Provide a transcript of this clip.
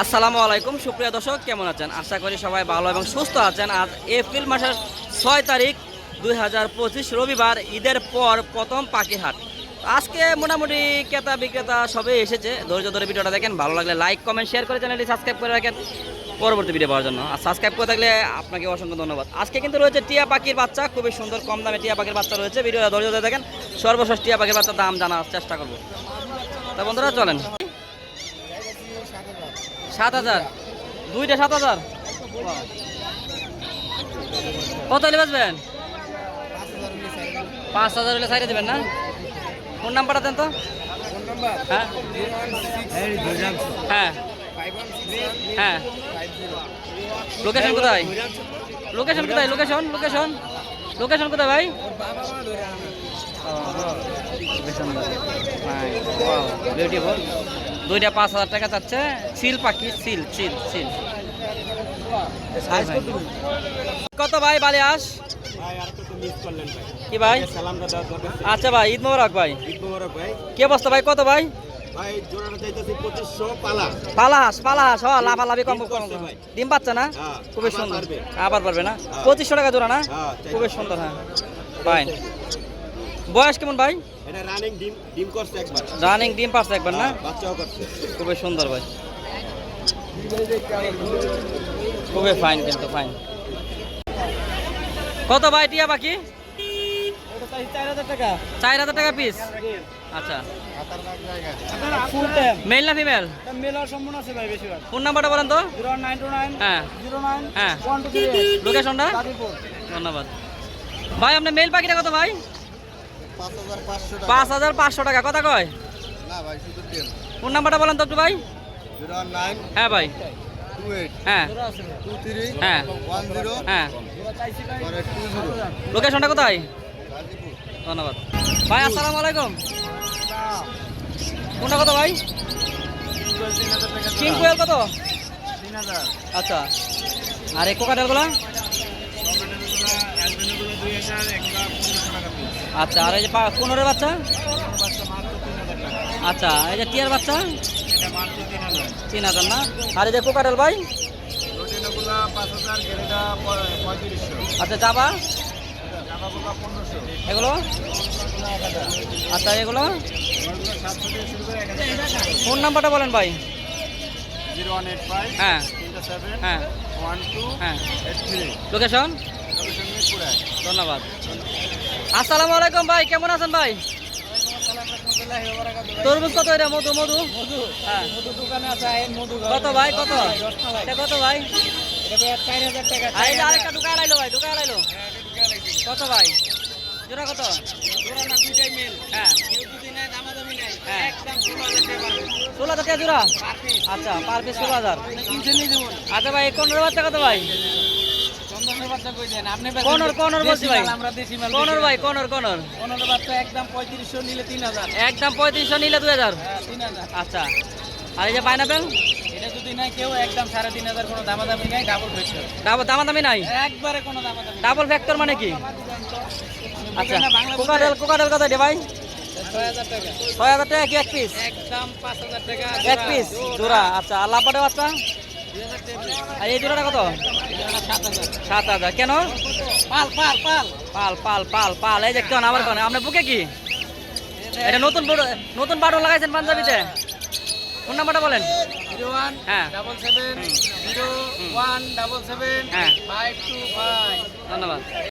আসসালামু আলাইকুম, সুপ্রিয় দর্শক, কেমন আছেন? আশা করি সবাই ভালো এবং সুস্থ আছেন। আজ এপ্রিল মাসের ছয় তারিখ, দুই হাজার পঁচিশ রবিবার, ঈদের পর প্রথম পাখিহাট। আজকে মোটামুটি ক্রেতা বিক্রেতা সবই এসেছে। ধৈর্য ধরে ভিডিওটা দেখেন, ভালো লাগলে লাইক, কমেন্ট, শেয়ার করে চ্যানেলটি সাবস্ক্রাইব করে রাখেন পরবর্তী ভিডিও পাওয়ার জন্য। আর সাবস্ক্রাইব করে থাকলে আপনাকে অসংখ্য ধন্যবাদ। আজকে কিন্তু রয়েছে টিয়া পাখির বাচ্চা, খুবই সুন্দর, কম দামে টিয়া পাখির বাচ্চা রয়েছে। ভিডিওটা ধৈর্য ধরে দেখেন, সর্বশেষ টিয়া পাখির বাচ্চার দাম জানার চেষ্টা করব। তা বন্ধুরা, চলেন। সাত হাজার। দুইটা সাত হাজার। কত হলে বেচবেন? পাঁচ হাজার হলে সাইডে দেবেন না? ফোন নাম্বারটা দেন তো। হ্যাঁ। হ্যাঁ। হ্যাঁ। লোকেশন কোথায়? লোকেশন কোথায়? লোকেশন লোকেশন লোকেশন কোথায় ভাই? বিউটিফুল দুইটা পাঁচ হাজার টাকা চাচ্ছে সিল পাখি সিল সিল সিল। কত ভাই করলেন ভাই? কি ভাই? ছিল। আচ্ছা ভাই ঈদ মোবারক ভাই। কি অবস্থা ভাই কত ভাই? পালা। লাভালাভি কম ডিম পাচ্ছে না? হ্যাঁ, খুবই সুন্দর। আবার পারবে না? হ্যাঁ। পঁচিশশো টাকা জোড়া না? হ্যাঁ, খুবই সুন্দর হ্যাঁ। ফাইন বয়স কেমন ভাই? এটা রানিং ডিম ডিম করছে একবার। রানিং ডিম পাচ্ছে একবার না? হ্যাঁ, বাচ্চাও করছে। খুবই সুন্দর ভাই। খুবই ফাইন কিন্তু ফাইন কত ভাই টিয়া বাকি চার হাজার টাকা চার হাজার টাকা পিস আচ্ছা। মেল না ফিমেল আছে ভাই বেশিরভাগ ফোন নাম্বারটা বলেন তো। নাইন হ্যাঁ। হ্যাঁ লোকেশনটা ধন্যবাদ। ভাই আপনার মেল পাখিটা কত ভাই? পাঁচ হাজার পাঁচশো টাকা। কথা কয়? না ভাই শুধু টেন ফোন নাম্বারটা বলেন তো একটু ভাই। হ্যাঁ ভাই। হ্যাঁ। হ্যাঁ। হ্যাঁ। লোকেশনটা কোথায়? গাজীপুর। ধন্যবাদ। ভাই আসসালামু আলাইকুম। কোনটা কত ভাই? কিং কোয়েল কত আচ্ছা। আর এই কোকাটেলগুলো আচ্ছা আর এই যে পা- পনেরোর বাচ্চা? আচ্ছা এই যে টিয়ার বাচ্চা? তিন হাজার না? আর এই যে কোকাটেল ভাই? আচ্ছা চাপা এগুলো? আচ্ছা এগুলো? ফোন নাম্বারটা বলেন ভাই। জিরো ওয়ান এইট ফাইভ হ্যাঁ। হ্যাঁ। ওয়ান টু হ্যাঁ। লোকেশন? ধন্যবাদ। আসসালামু আলাইকুম ভাই, কেমন আছেন ভাই? তরমুজ কত এটা? মধু মধু? কত ভাই, কত? এটা কত ভাই? আরেকটা দোকান আইলো ভাই দোকান আইলো কত ভাই? জোড়া কত? হ্যাঁ। হ্যাঁ ষোলো হাজার টাকা জোড়া? আচ্ছা পার আচ্ছা ভাই কোনোর বাচ্চা কত ভাই চন্দনের বাচ্চা কই দেন আপনি কোনর কোনর বলছি ভাই। আমরা দেশি ভাই কোনর কোনর। কোনর বাচ্চা একদম পঁয়ত্রিশশো নিলে তিন হাজার। একদম পঁয়ত্রিশশো নিলে দুই হাজার? হ্যাঁ আচ্ছা। আর এই যে পাইনাপেল এটা যদি নাই কেউ একদম সাড়ে তিন হাজার কোনো দামাদামি নাই ডাবল ফেক্টর ডাবল দামাদামি নাই? একবারে কোনো দামাদামি ডাবল ফ্যাক্টর মানে কি? আচ্ছা। কত ভাই? ছয় হাজার টাকা। ছয় হাজার টাকা কি এক পিস একদম পাঁচ হাজার টাকা। এক পিস জোড়া। আচ্ছা। আর লাভবাটে বাচ্চা? আর এই জোড়াটা কত? সাত হাজার। কেন? পাল পাল পাল। পাল পাল পাল পাল। এই যে কেন আমার কেন। আপনার বুকে কি? এটা নতুন নতুন বাটন লাগাইছেন পাঞ্জাবিতে? ফোন নাম্বারটা বলেন? জিরো ওয়ান হ্যাঁ। Double seven zero one double seven হ্যাঁ। ফাইভ টু ফাইভ ধন্যবাদ।